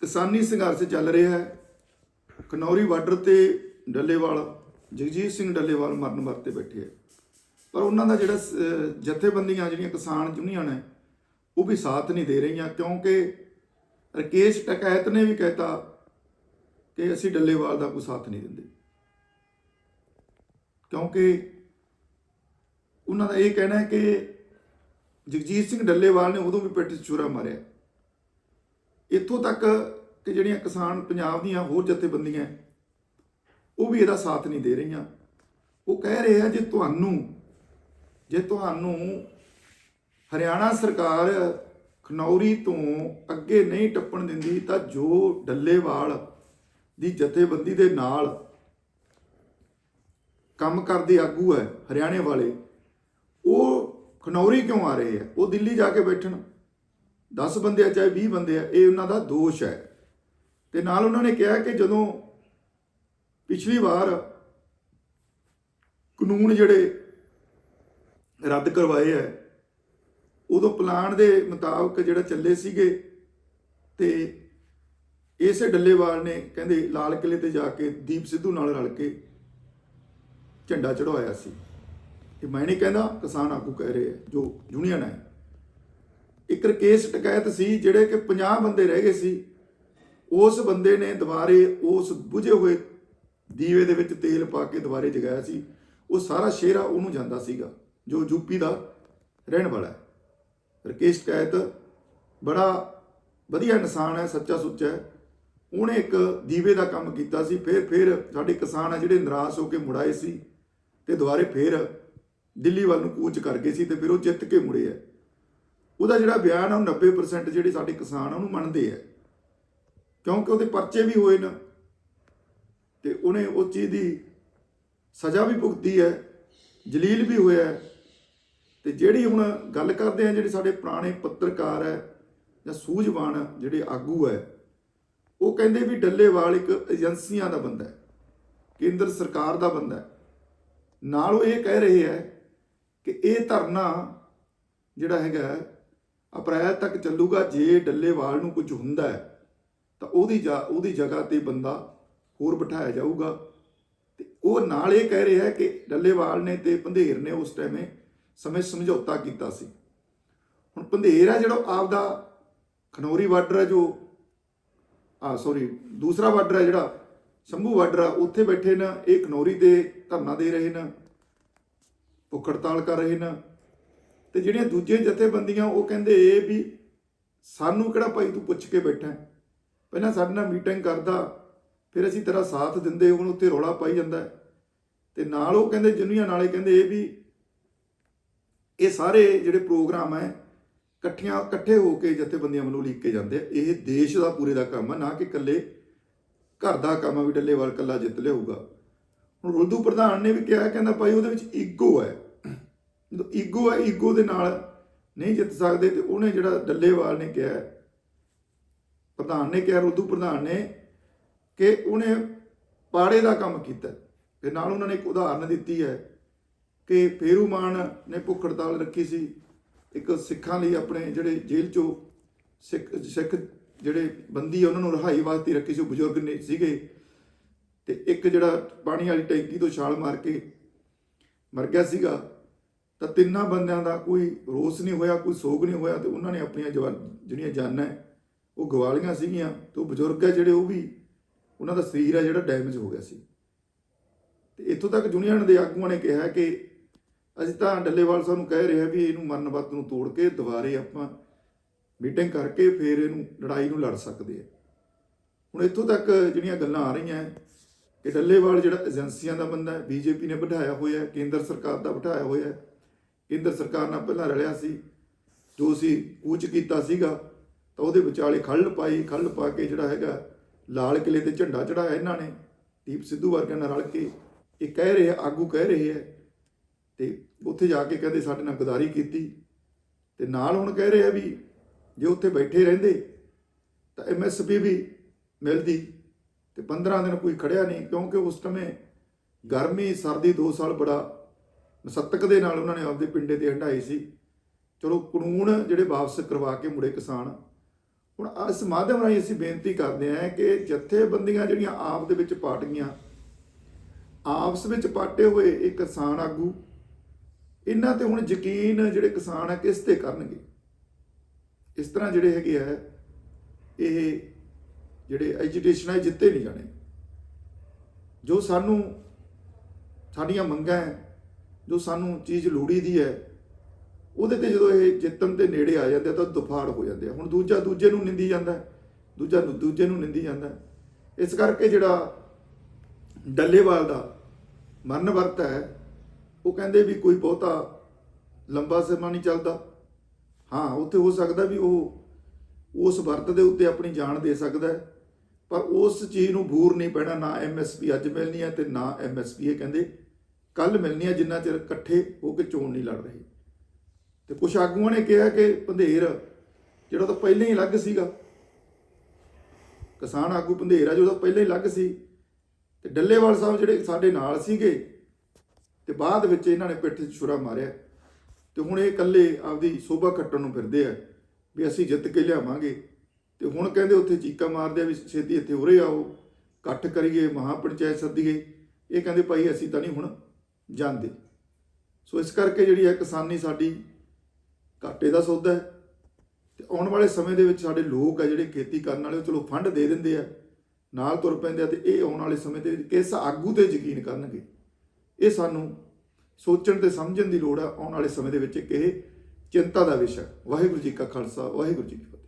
ਕਿਸਾਨੀ ਸੰਘਰਸ਼ ਚੱਲ ਰਿਹਾ ਹੈ। ਕਨੌਰੀ ਬਾਰਡਰ ਤੇ ਡੱਲੇਵਾਲ, ਜਗਜੀਤ ਸਿੰਘ ਡੱਲੇਵਾਲ ਮਰਨ ਵਰਤੇ ਬੈਠੇ ਹੈ। ਪਰ ਉਹਨਾਂ ਦਾ ਜਿਹੜਾ ਸ- ਜਥੇਬੰਦੀਆਂ ਜਿਹੜੀਆਂ ਕਿਸਾਨ ਯੂਨੀਅਨ ਹੈ, ਉਹ ਵੀ ਸਾਥ ਨਹੀਂ ਦੇ ਰਹੀਆਂ ਕਿਉਂਕਿ ਰਕੇਸ਼ ਟਕੈਤ ਨੇ ਵੀ ਕਹਿਤਾ ਕਿ ਅਸੀਂ ਡੱਲੇਵਾਲ ਦਾ ਕੋਈ ਸਾਥ ਨਹੀਂ ਦਿੰਦੇ। ਕਿਉਂਕਿ ਉਹਨਾਂ ਦਾ ਇਹ ਕਹਿਣਾ ਹੈ ਕਿ ਜਗਜੀਤ ਸਿੰਘ ਡੱਲੇਵਾਲ ਨੇ ਉਦੋਂ ਵੀ ਪਿੱਠ 'ਚ ਛੁਰਾ ਮਾਰਿਆ। ਇੱਥੋਂ ਤੱਕ ਕਿ ਜਿਹੜੀਆਂ ਕਿਸਾਨ ਪੰਜਾਬ ਦੀਆਂ ਹੋਰ ਜਥੇਬੰਦੀਆਂ ਉਹ ਵੀ ਇਹਦਾ ਸਾਥ ਨਹੀਂ ਦੇ ਰਹੀਆਂ। ਉਹ ਕਹਿ ਰਹੇ ਆ ਜੇ ਤੁਹਾਨੂੰ ਜੇ ਤੁਹਾਨੂੰ ਹਰਿਆਣਾ ਸਰਕਾਰ ਖਨੌਰੀ ਤੋਂ ਅੱਗੇ ਨਹੀਂ ਟੱਪਣ ਦਿੰਦੀ, ਤਾਂ ਜੋ ਡੱਲੇਵਾਲ ਦੀ ਜਥੇਬੰਦੀ ਦੇ ਨਾਲ ਕੰਮ ਕਰਦੇ ਆਗੂ ਹੈ ਹਰਿਆਣੇ ਵਾਲੇ, ਉਹ ਖਨੌਰੀ ਕਿਉਂ ਆ ਰਹੇ ਆ ਉਹ ਦਿੱਲੀ ਜਾ ਕੇ ਬੈਠਣ। 10 ਬੰਦੇ ਆ, ਚਾਹੇ 20 ਬੰਦੇ ਆ, ਇਹ ਉਹਨਾਂ ਦਾ ਦੋਸ਼ ਹੈ। ਤੇ ਨਾਲ ਉਹਨਾਂ ਨੇ ਕਿਹਾ ਕਿ ਜਦੋਂ ਪਿਛਲੀ ਵਾਰ ਕਾਨੂੰਨ ਜਿਹੜੇ ਰੱਦ ਕਰਵਾਏ ਹੈ, ਉਦੋਂ ਪਲਾਨ ਦੇ ਮੁਤਾਬਕ ਜਿਹੜਾ ਚੱਲੇ ਸੀਗੇ ਤੇ ਇਸੇ ਡੱਲੇਵਾਲ ਨੇ ਕਹਿੰਦੇ ਲਾਲ ਕਿਲੇ ਤੇ ਜਾ ਕੇ ਦੀਪ ਸਿੱਧੂ ਨਾਲ ਰਲ ਕੇ ਝੰਡਾ ਚੜਵਾਇਆ ਸੀ। ਇਹ ਮੈਂ ਨਹੀਂ ਕਹਿੰਦਾ ਕਿਸਾਨ ਆਗੂ ਕਹਿ ਰਹੇ ਆ, ਜੋ ਯੂਨੀਅਨ ਹੈ। ਇੱਕ ਰਕੇਸ਼ ਟਕੈਤ ਸੀ ਜਿਹੜੇ ਕਿ 50 ਬੰਦੇ ਰਹਿ ਗਏ ਸੀ। ਉਸ ਬੰਦੇ ਨੇ ਦੁਬਾਰੇ ਉਸ ਬੁਝੇ ਹੋਏ ਦੀਵੇ ਦੇ ਵਿੱਚ ਤੇਲ ਪਾ ਕੇ ਦੁਬਾਰੇ ਜਗਾਇਆ ਸੀ। ਉਹ ਸਾਰਾ ਸ਼ੇਰਾ ਉਹਨੂੰ ਜਾਂਦਾ ਸੀਗਾ, ਜੋ ਯੂਪੀ ਦਾ ਰਹਿਣ ਵਾਲਾ ਹੈ। ਰਕੇਸ਼ ਟਕੈਤ ਬੜਾ ਵਧੀਆ ਇਨਸਾਨ ਹੈ, ਸੱਚਾ ਸੁੱਚਾ ਹੈ। ਉਹਨੇ ਇੱਕ ਦੀਵੇ ਦਾ ਕੰਮ ਕੀਤਾ ਸੀ, ਫਿਰ ਫਿਰ ਸਾਡੇ ਕਿਸਾਨ ਆ ਜਿਹੜੇ ਨਿਰਾਸ਼ ਹੋ ਕੇ ਮੁੜਾਏ ਸੀ ਤੇ ਦੁਬਾਰੇ ਫਿਰ ਦਿੱਲੀ ਵੱਲ ਨੂੰ ਕੂਚ ਕਰ ਗਏ ਸੀ ਤੇ ਫਿਰ ਉਹ ਜਿੱਤ ਕੇ ਮੁੜੇ ਆ। ਉਹਦਾ ਜਿਹੜਾ ਬਿਆਨ ਆ ਉਹ 90% ਜਿਹੜੇ ਸਾਡੇ ਕਿਸਾਨ ਉਹਨੂੰ ਮੰਨਦੇ ਆ। ਕਿਉਂਕਿ ਉਹਦੇ ਪਰਚੇ ਵੀ ਹੋਏ ਨਾ। ਤੇ ਉਹਨੇ ਉਸ ਚੀਜ਼ ਦੀ ਸਜ਼ਾ ਵੀ ਭੁਗਤੀ ਹੈ, ਜਲੀਲ ਵੀ ਹੋਇਆ ਹੈ। ਤੇ ਜਿਹੜੀ ਹੁਣ ਗੱਲ ਕਰਦੇ ਆ, ਜਿਹੜੇ ਸਾਡੇ ਪੁਰਾਣੇ ਪੱਤਰਕਾਰ ਹੈ, ਜਾਂ ਸੂਝਵਾਨ ਜਿਹੜੇ ਆਗੂ ਹੈ, ਉਹ ਕਹਿੰਦੇ ਵੀ ਡੱਲੇਵਾਲ ਇੱਕ ਏਜੰਸੀਆਂ ਦਾ ਬੰਦਾ ਹੈ, ਕੇਂਦਰ ਸਰਕਾਰ ਦਾ ਬੰਦਾ ਹੈ। ਨਾਲ ਉਹ ਇਹ ਕਹਿ ਰਹੇ ਹੈ ਕਿ ਇਹ ਧਰਨਾ ਜਿਹੜਾ ਹੈਗਾ ਅਪ੍ਰੈਲ ਤੱਕ ਚੱਲੂਗਾ, ਜੇ ਡੱਲੇਵਾਲ ਨੂੰ ਕੁਝ ਹੁੰਦਾ ਹੈ, ਤਾਂ ਉਹਦੀ ਜਾ- ਉਹਦੀ ਜਗ੍ਹਾ ਤੇ ਬੰਦਾ ਹੋਰ ਬਿਠਾਇਆ ਜਾਊਗਾ। ਤੇ ਉਹ ਨਾਲ ਇਹ ਕਹਿ ਰਿਹਾ ਕਿ ਡੱਲੇਵਾਲ ਨੇ ਤੇ ਪੰਧੇਰ ਨੇ ਉਸ ਟਾਈਮੇ ਸਮੇਂ ਸਮਝੌਤਾ ਕੀਤਾ ਸੀ। ਹੁਣ ਪੰਧੇਰ ਹੈ ਜਿਹੜਾ ਆਪਦਾ ਖਨੌਰੀ ਬਾਰਡਰ ਹੈ ਜੋ ਆ ਸੌਰੀ ਦੂਸਰਾ ਬਾਰਡਰ ਹੈ ਜਿਹੜਾ, ਸ਼ੰਭੂ ਬਾਰਡਰ ਆ, ਉੱਥੇ ਬੈਠੇ ਨਾ, ਇਹ ਖਨੌਰੀ ਦੇ ਧਰਨਾ ਦੇ ਰਹੇ ਨੇ ਭੁੱਖ ਹੜਤਾਲ ਕਰ ਰਹੇ ਨੇ ਤੇ ਜਿਹੜੀਆਂ ਦੂਜੇ ਜਥੇਬੰਦੀਆਂ, ਉਹ ਕਹਿੰਦੇ ਇਹ ਵੀ ਸਾਨੂੰ ਕਿਹੜਾ ਭਾਈ ਤੂੰ ਪੁੱਛ ਕੇ ਬੈਠਾ ਪਹਿਲਾਂ ਸਾਡੇ ਨਾਲ ਮੀਟਿੰਗ ਕਰਦਾ, ਫਿਰ ਅਸੀਂ ਤੇਰਾ ਸਾਥ ਦਿੰਦੇ, ਹੁਣ ਉੱਥੇ ਰੌਲਾ ਪਾਈ ਜਾਂਦਾ ਹੈ। ਤੇ ਨਾਲ ਉਹ ਕਹਿੰਦੇ, ਜੁਨੀਆਂ ਨਾਲੇ ਕਹਿੰਦੇ ਇਹ ਵੀ ਇਹ ਸਾਰੇ ਜਿਹੜੇ ਪ੍ਰੋਗਰਾਮ ਹੈ, ਇਕੱਠੀਆਂ, ਇਕੱਠੇ ਹੋ ਕੇ ਜਥੇਬੰਦੀਆਂ ਵੱਲੋਂ ਲੀਕੇ ਜਾਂਦੇ ਆ। ਇਹ ਦੇਸ਼ ਦਾ ਪੂਰੇ ਦਾ ਕੰਮ ਆ, ਨਾ ਕਿ ਇਕੱਲੇ ਘਰ ਦਾ ਕੰਮ ਆ ਵੀ ਡੱਲੇਵਾਲ ਇਕੱਲਾ ਜਿੱਤ ਲਿਆਊਗਾ। ਹੁਣ ਰੁੱਧੂ ਪ੍ਰਧਾਨ ਨੇ ਵੀ ਕਿਹਾ, ਕਹਿੰਦਾ ਭਾਈ ਉਹਦੇ ਵਿੱਚ ਈਗੋ ਹੈ। ਜਦੋਂ ਈਗੋ ਹੈ ਈਗੋ ਦੇ ਨਾਲ ਨਹੀਂ ਜਿੱਤ ਸਕਦੇ ਤੇ ਉਹਨੇ ਜਿਹੜਾ ਡੱਲੇਵਾਲ ਨੇ ਕਿਹਾ, ਪ੍ਰਧਾਨ ਨੇ ਕਿਹਾ ਰੁੱਧੂ ਪ੍ਰਧਾਨ ਨੇ ਕਿ ਉਹਨੇ ਪਾੜੇ ਦਾ ਕੰਮ ਕੀਤਾ। ਤੇ ਨਾਲ ਉਹਨਾਂ ਨੇ ਇੱਕ ਉਦਾਹਰਨ ਦਿੱਤੀ ਹੈ ਕਿ ਫੇਰੂ ਮਾਨ ਨੇ ਭੁੱਖ ਹੜਤਾਲ ਰੱਖੀ ਸੀ। ਇੱਕ ਸਿੱਖਾਂ ਲਈ ਆਪਣੇ ਜਿਹੜੇ ਜੇਲ੍ਹ ਚੋਂ ਸਿੱਖ ਸਿੱਖ ਜਿਹੜੇ ਬੰਦੀ ਉਹਨਾਂ ਨੂੰ ਰਿਹਾਈ ਵਾਸਤੇ ਰੱਖੀ ਸੀ, ਉਹ ਬਜ਼ੁਰਗ ਨੇ ਸੀਗੇ। ਤੇ ਇੱਕ ਜਿਹੜਾ ਪਾਣੀ ਵਾਲੀ ਟੈਂਕੀ ਤੋਂ ਛਾਲ ਮਾਰ ਕੇ ਮਰ ਗਿਆ ਸੀਗਾ। ਤਾਂ ਤਿੰਨਾਂ ਬੰਦਿਆਂ ਦਾ ਕੋਈ ਰੋਸ ਨਹੀਂ ਹੋਇਆ, ਕੋਈ ਸੋਗ ਨਹੀਂ ਹੋਇਆ ਤੇ ਉਹਨਾਂ ਨੇ ਆਪਣੀਆਂ ਜਵਾਨ, ਜਿਹੜੀਆਂ ਜਾਨਾਂ ਉਹ ਗਵਾਲੀਆਂ ਸੀਗੀਆਂ ਤੇ ਉਹ ਬਜ਼ੁਰਗ ਹੈ ਜਿਹੜੇ ਉਹ ਵੀ ਉਹਨਾਂ ਦਾ ਸਰੀਰ ਹੈ ਜਿਹੜਾ ਡੈਮੇਜ ਹੋ ਗਿਆ ਸੀ। ਤੇ ਇੱਥੋਂ ਤੱਕ ਯੂਨੀਅਨ ਦੇ ਆਗੂਆਂ ਨੇ ਕਿਹਾ ਕਿ ਅਸੀਂ ਤਾਂ ਡੱਲੇਵਾਲ ਸਾਹਿਬ ਨੂੰ ਕਹਿ ਰਿਹਾ ਵੀ ਇਹਨੂੰ ਮਰਨ ਵਕਤ ਨੂੰ ਤੋੜ ਕੇ ਦੁਬਾਰੇ ਆਪਾਂ ਮੀਟਿੰਗ ਕਰਕੇ ਫਿਰ ਇਹਨੂੰ ਲੜਾਈ ਨੂੰ ਲੜ ਸਕਦੇ ਆ ਹੁਣ ਇੱਥੋਂ ਤੱਕ ਜਿਹੜੀਆਂ ਗੱਲਾਂ ਆ ਰਹੀਆਂ ਕਿ ਡੱਲੇਵਾਲ ਜਿਹੜਾ ਏਜੰਸੀਆਂ ਦਾ ਬੰਦਾ ਹੈ, ਬੀਜੇਪੀ ਨੇ ਬਿਠਾਇਆ ਹੋਇਆ ਹੈ, ਕੇਂਦਰ ਸਰਕਾਰ ਦਾ ਬਿਠਾਇਆ ਹੋਇਆ ਹੈ ਕੇਂਦਰ ਸਰਕਾਰ ਨਾਲ ਪਹਿਲਾਂ ਰਲਿਆ ਸੀ, ਜੋ ਸੀ ਕੂਚ ਕੀਤਾ ਸੀਗਾ, ਤਾਂ ਉਹਦੇ ਵਿਚਾਲੇ ਖੱਲ ਪਾਈ, ਖੱਲ ਪਾ ਕੇ ਜਿਹੜਾ ਹੈਗਾ, ਲਾਲ ਕਿਲੇ ਤੇ ਝੰਡਾ ਚੜਾਇਆ ਇਹਨਾਂ ਨੇ, ਦੀਪ ਸਿੱਧੂ ਵਰਗਿਆਂ ਨਾਲ ਰਲ ਕੇ, ਇਹ ਕਹਿ ਰਹੇ ਆਗੂ ਕਹਿ ਰਹੇ ਹੈ ਤੇ ਉੱਥੇ ਜਾ ਕੇ ਕਹਿੰਦੇ ਸਾਡੇ ਨਾਲ ਗਦਾਰੀ ਕੀਤੀ, ਤੇ ਨਾਲ ਹੁਣ ਕਹਿ ਰਹੇ ਆ ਵੀ ਜੇ ਉੱਥੇ ਬੈਠੇ ਰਹਿੰਦੇ, ਤਾਂ ਐਮਐਸਪੀ ਵੀ ਮਿਲਦੀ, ਤੇ 15 ਦਿਨ ਕੋਈ ਖੜਿਆ ਨਹੀਂ, ਕਿਉਂਕਿ ਉਸ ਸਮੇਂ ਗਰਮੀ, ਸਰਦੀ 2 ਸਾਲ ਬੜਾ ਮਸਤਕ ਦੇ ਨਾਲ ਉਹਨਾਂ ਨੇ ਆਪਦੇ ਪਿੰਡੇ ਤੇ ਹੰਡਾਈ ਸੀ। ਚਲੋ ਕਾਨੂੰਨ ਜਿਹੜੇ ਵਾਪਸ ਕਰਵਾ ਕੇ ਮੁੜੇ ਕਿਸਾਨ। ਹੁਣ ਇਸ ਮਾਧਿਅਮ ਰਾਹੀਂ ਅਸੀਂ ਬੇਨਤੀ ਕਰਦੇ ਹਾਂ ਕਿ ਜਥੇਬੰਦੀਆਂ ਜਿਹੜੀਆਂ ਆਪ ਦੇ ਵਿੱਚ ਪਾਟ ਗਈਆਂ ਆਪਸ ਵਿੱਚ ਪਾਟੇ ਹੋਏ ਇਹ ਕਿਸਾਨ ਆਗੂ, ਇਹਨਾਂ ਤੇ ਹੁਣ ਯਕੀਨ ਜਿਹੜੇ ਕਿਸਾਨ ਆ ਕਿਸ ਤੇ ਕਰਨਗੇ? ਇਸ ਤਰ੍ਹਾਂ ਜਿਹੜੇ ਹੈਗੇ ਆ, ਇਹ ਜਿਹੜੇ ਐਜੀਟੇਸ਼ਨ ਹੈ ਜਿੱਤੇ ਨਹੀਂ ਜਾਣੇ। ਜੋ ਸਾਨੂੰ ਸਾਡੀਆਂ ਮੰਗਾਂ ਹੈ ਜੋ ਸਾਨੂੰ ਚੀਜ਼ ਲੋੜੀ ਦੀ ਹੈ, ਉਹਦੇ ਤੇ ਜਦੋਂ ਇਹ ਜਿੱਤਣ ਦੇ ਨੇੜੇ ਆ ਜਾਂਦੇ ਆ ਤਾਂ ਦੁਫਾੜ ਹੋ ਜਾਂਦੇ ਆ। ਹੁਣ ਦੂਜਾ ਦੂਜੇ ਨੂੰ ਨਿੰਦੀ ਜਾਂਦਾ ਦੂਜਾ ਦੂਜੇ ਨੂੰ ਨਿੰਦੀ ਜਾਂਦਾ ਇਸ ਕਰਕੇ ਜਿਹੜਾ ਡੱਲੇਵਾਲ ਦਾ ਮਰਨ ਵਰਤ ਹੈ, ਉਹ ਕਹਿੰਦੇ ਵੀ ਕੋਈ ਬਹੁਤਾ ਲੰਬਾ ਸਮਾਂ ਨਹੀਂ ਚੱਲਦਾ। ਹਾਂ, ਉੱਥੇ ਹੋ ਸਕਦਾ ਵੀ ਉਹ ਉਸ ਵਰਤ ਦੇ ਉੱਤੇ ਆਪਣੀ ਜਾਨ ਦੇ ਸਕਦਾ ਪਰ ਉਸ ਚੀਜ਼ ਨੂੰ ਬੂਰ ਨਹੀਂ ਪੈਣਾ, ਨਾ ਐਮਐਸਪੀ ਅੱਜ ਮਿਲਣੀ ਹੈ ਤੇ ਨਾ ਐਮਐਸਪੀ ਇਹ ਕਹਿੰਦੇ ਕੱਲ ਮਿਲਣੀ ਹੈ ਜਿੰਨਾ ਚਿਰ ਇਕੱਠੇ ਹੋ ਕੇ ਚੋਣ ਨਹੀਂ ਲੜ ਰਹੇ। ਤੇ ਕੁਝ ਆਗੂਆਂ ਨੇ ਕਿਹਾ ਕਿ ਪੰਧੇਰ ਜਿਹੜਾ ਤਾਂ ਪਹਿਲਾਂ ਹੀ ਅਲੱਗ ਸੀਗਾ, ਕਿਸਾਨ ਆਗੂ ਪੰਧੇਰ ਆ ਜਿਹੜਾ ਪਹਿਲਾਂ ਹੀ ਅਲੱਗ ਸੀ, ਤੇ ਡੱਲੇਵਾਲ ਸਾਹਿਬ ਜਿਹੜੇ ਸਾਡੇ ਨਾਲ ਸੀਗੇ, ਤੇ ਬਾਅਦ ਵਿੱਚ ਇਹਨਾਂ ਨੇ ਪਿੱਠ 'ਚ ਛੁਰਾ ਮਾਰਿਆ। ਤੇ ਹੁਣ ਇਹ ਇਕੱਲੇ ਆਪਦੀ ਸੋਭਾ ਕੱਟਣ ਨੂੰ ਫਿਰਦੇ ਆ, ਵੀ ਅਸੀਂ ਜਿੱਤ ਕੇ ਲਿਆਵਾਂਗੇ। ਤੇ ਹੁਣ ਕਹਿੰਦੇ ਉੱਥੇ ਚੀਕਾ ਮਾਰਦੇ ਆ ਵੀ ਛੇਤੀ ਇੱਥੇ ਉਰੇ ਆਓ, ਇਕੱਠ ਕਰੀਏ, ਮਹਾਪੰਚਾਇਤ ਸੱਦੀਏ। ਇਹ ਕਹਿੰਦੇ ਭਾਈ ਅਸੀਂ ਤਾਂ ਨਹੀਂ ਹੁਣ ਜਾਂਦੇ। ਸੋ ਇਸ ਕਰਕੇ ਜਿਹੜੀ ਹੈ ਕਿਸਾਨੀ ਸਾਡੀ ਘਾਟੇ ਦਾ ਸੌਦਾ ਹੈ। ਤੇ ਆਉਣ ਵਾਲੇ ਸਮੇਂ ਦੇ ਵਿੱਚ ਸਾਡੇ ਲੋਕ ਆ ਜਿਹੜੇ ਖੇਤੀ ਕਰਨ ਵਾਲੇ, ਉਹ ਚਲੋ ਫੰਡ ਦੇ ਦਿੰਦੇ ਆ, ਨਾਲ ਤੁਰ ਪੈਂਦੇ ਆ ਤੇ ਇਹ ਆਉਣ ਵਾਲੇ ਸਮੇਂ ਦੇ ਵਿੱਚ ਕਿਸ ਆਗੂ ਤੇ ਯਕੀਨ ਕਰਨਗੇ? ਇਹ ਸਾਨੂੰ ਸੋਚਣ ਤੇ ਸਮਝਣ ਦੀ ਲੋੜ ਆ ਆਉਣ ਵਾਲੇ ਸਮੇਂ ਦੇ ਵਿੱਚ ਕਿ ਇਹ ਚਿੰਤਾ ਦਾ ਵਿਸ਼ਾ। ਵਾਹਿਗੁਰੂ ਜੀ ਕਾ ਖਾਲਸਾ, ਵਾਹਿਗੁਰੂ ਜੀ ਕੀ ਫਤਿਹ।